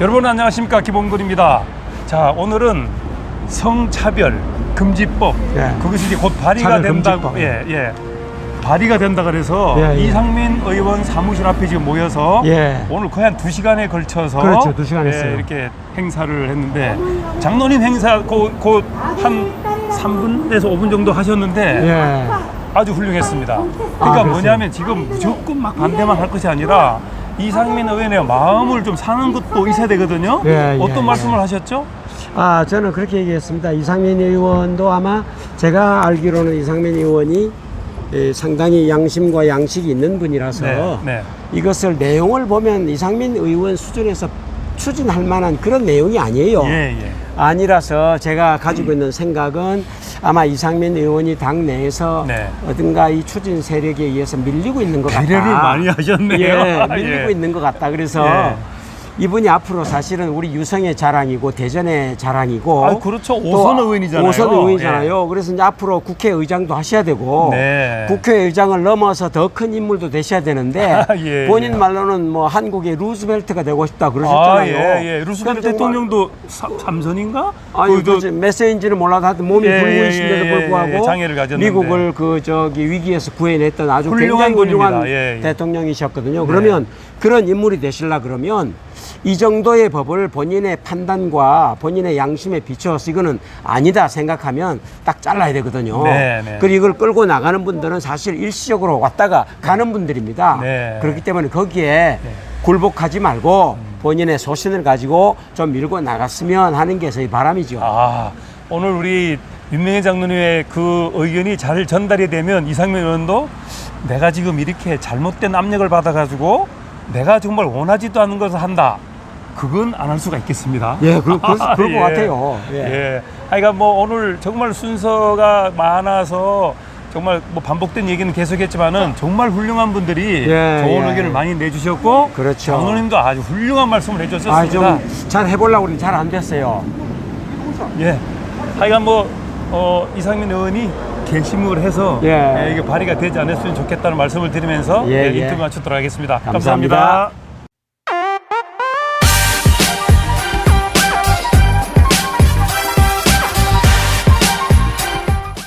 여러분 안녕하십니까 기본근입니다. 자 오늘은 성차별 금지법 예. 그것이 이제 곧 발의가 된다고 금지법. 예 예. 발의가 된다 그래서 예, 예. 이상민 의원 사무실 앞에 지금 모여서 예. 오늘 거의 한 두 시간에 걸쳐서 그렇죠, 두 시간 예, 했어요. 이렇게 행사를 했는데 장로님 행사 곧한 3분에서 5분 정도 하셨는데 예. 아주 훌륭했습니다. 그러니까 아? 뭐냐면 지금 무조건 막 반대만 할 것이 아니라 이상민 의원의 마음을 좀 사는 것도 있어야 되거든요. 예, 예, 어떤 예. 말씀을 하셨죠? 아, 저는 그렇게 얘기했습니다. 이상민 의원도 아마 제가 알기로는 이상민 의원이 예, 상당히 양심과 양식이 있는 분이라서 네, 네. 이것을 내용을 보면 이상민 의원 수준에서 추진할 만한 그런 내용이 아니에요. 예, 예. 아니라서 제가 가지고 있는 생각은 아마 이상민 의원이 당 내에서 네. 어딘가 이 추진 세력에 의해서 밀리고 있는 것 같다. 배려를 많이 하셨네요. 예, 밀리고 예. 있는 것 같다. 그래서 예. 이분이 앞으로 사실은 우리 유성의 자랑이고 대전의 자랑이고 아, 그렇죠. 또 오선 의원이잖아요. 예. 오선 의원이잖아요. 그래서 이제 앞으로 국회의장도 하셔야 되고 네. 국회의장을 넘어서 더 큰 인물도 되셔야 되는데 아, 예, 본인 예. 말로는 뭐 한국의 루즈벨트가 되고 싶다 아, 그러셨잖아요. 예, 예. 루스벨트 그럼 정말- 대통령도 삼- 삼선인가? 아니 그, 저- 그 메시인지는 몰라도 하여튼 몸이 예, 붉으신데도 예, 예, 불구하고 예, 장애를 가졌는데. 미국을 그 저기 위기에서 구해냈던 아주 훌륭한 굉장히 훌륭한 분입니다. 예, 예. 대통령이셨거든요. 그러면 그런 인물이 되실라 그러면 이 정도의 법을 본인의 판단과 본인의 양심에 비춰서 이거는 아니다 생각하면 딱 잘라야 되거든요. 네, 네. 그리고 이걸 끌고 나가는 분들은 사실 일시적으로 왔다가 가는 분들입니다. 네. 그렇기 때문에 거기에 굴복하지 말고 본인의 소신을 가지고 좀 밀고 나갔으면 하는 게 저희 바람이죠. 아, 오늘 우리 윤명희 장로님의 그 의견이 잘 전달이 되면 이상민 의원도 내가 지금 이렇게 잘못된 압력을 받아가지고 내가 정말 원하지도 않는 것을 한다. 그건 안 할 수가 있겠습니다. 예, 그, 그, 그럴 것 예. 같아요. 예. 예. 하여간 뭐 오늘 정말 순서가 많아서 정말 뭐 반복된 얘기는 계속했지만은 정말 훌륭한 분들이 예, 좋은 예. 의견을 많이 내주셨고 그렇죠. 장로님도 아주 훌륭한 말씀을 아, 해주셨습니다. 좀잘 해보려고 그랬는데 잘 안 됐어요. 예. 하여간 뭐, 어, 이상민 의원이 개심을 해서 예. 예, 이게 발의가 되지 않았으면 좋겠다는 말씀을 드리면서 예, 예, 예. 인터뷰 마치도록 하겠습니다 감사합니다. 감사합니다.